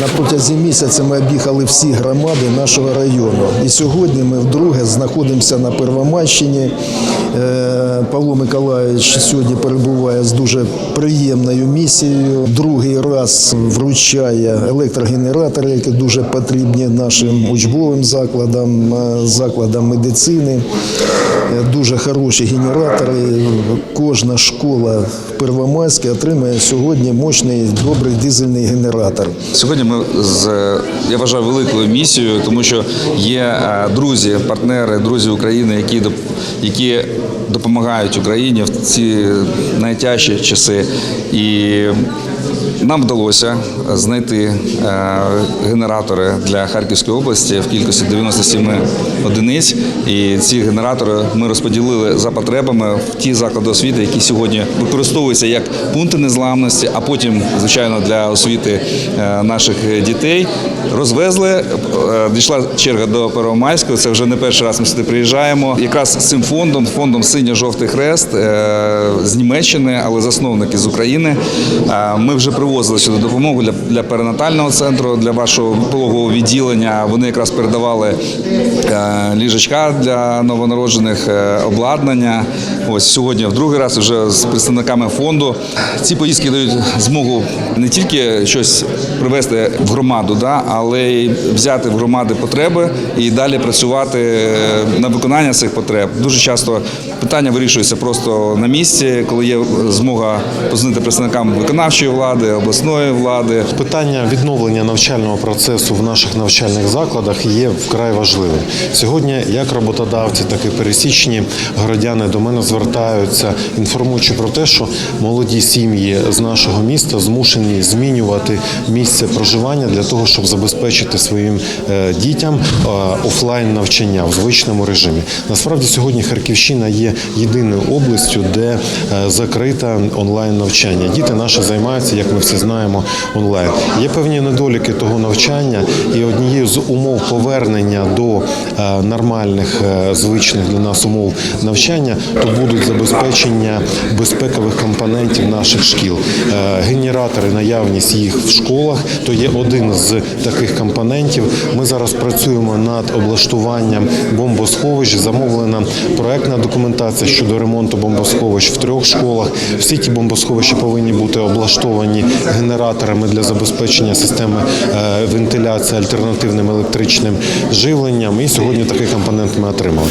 На протязі місяця ми об'їхали всі громади нашого району. І сьогодні ми вдруге знаходимося на Первомайщині. Е, Павло Миколаївич сьогодні перебуває з дуже приємною місією. Другий раз вручає електрогенератори, які дуже потрібні нашим учбовим закладам, е, закладам медицини. Е, Дуже хороші генератори. Кожна школа в Первомайській отримає сьогодні мощний добрий дизельний генератор. Сьогодні ми з я вважаю великою місією, тому що є е, друзі, партнери, друзі України, які які допомагають Україні в ці найтяжчі часи. І нам вдалося знайти е, генератори для Харківської області в кількості 97 одиниць. І ці генератори ми розподілили за потребами в ті заклади освіти, які сьогодні використовуються як пункти незламності, а потім, звичайно, для освіти е, наших дітей. Розвезли, е, дійшла черга до Первомайського. Це вже не перший раз ми сюди приїжджаємо. Якраз з цим фондом, фондом Синьо-жовтий хрест е, з Німеччини, але засновники з України. Е, Вже привозили сюди допомогу для, для перинатального центру, для вашого пологового відділення. Вони якраз передавали е, ліжечка для новонароджених, е, обладнання. Ось сьогодні в другий раз вже з представниками фонду. Ці поїздки дають змогу не тільки щось привезти в громаду, да, але й взяти в громади потреби і далі працювати е, на виконання цих потреб. Дуже часто питання вирішуються просто на місці, коли є змога позвонити представникам виконавчої влади, обласної влади. Питання відновлення навчального процесу в наших навчальних закладах є вкрай важливим. Сьогодні як роботодавці, так і пересічні громадяни до мене звертаються, інформуючи про те, що молоді сім'ї з нашого міста змушені змінювати місце проживання для того, щоб забезпечити своїм е, дітям е, офлайн навчання в звичному режимі. Насправді сьогодні Харківщина є єдиною областю, де е, закрита онлайн навчання. Діти наші займаються, як ми всі знаємо, онлайн. Є певні недоліки того навчання, і однією з умов повернення до е, нормальних е, звичних для нас умов навчання, то будуть забезпечення безпекових компонентів наших шкіл. Е, Генератори, наявність їх в школах, то є один з таких компонентів. Ми зараз працюємо над облаштуванням бомбосховищ. Замовлена проектна документація щодо ремонту бомбосховищ в трьох школах. Всі ті бомбосховища повинні бути облаштовані генераторами для забезпечення системи е, вентиляції альтернативним електричним живленням. І сьогодні такий компонент ми отримали.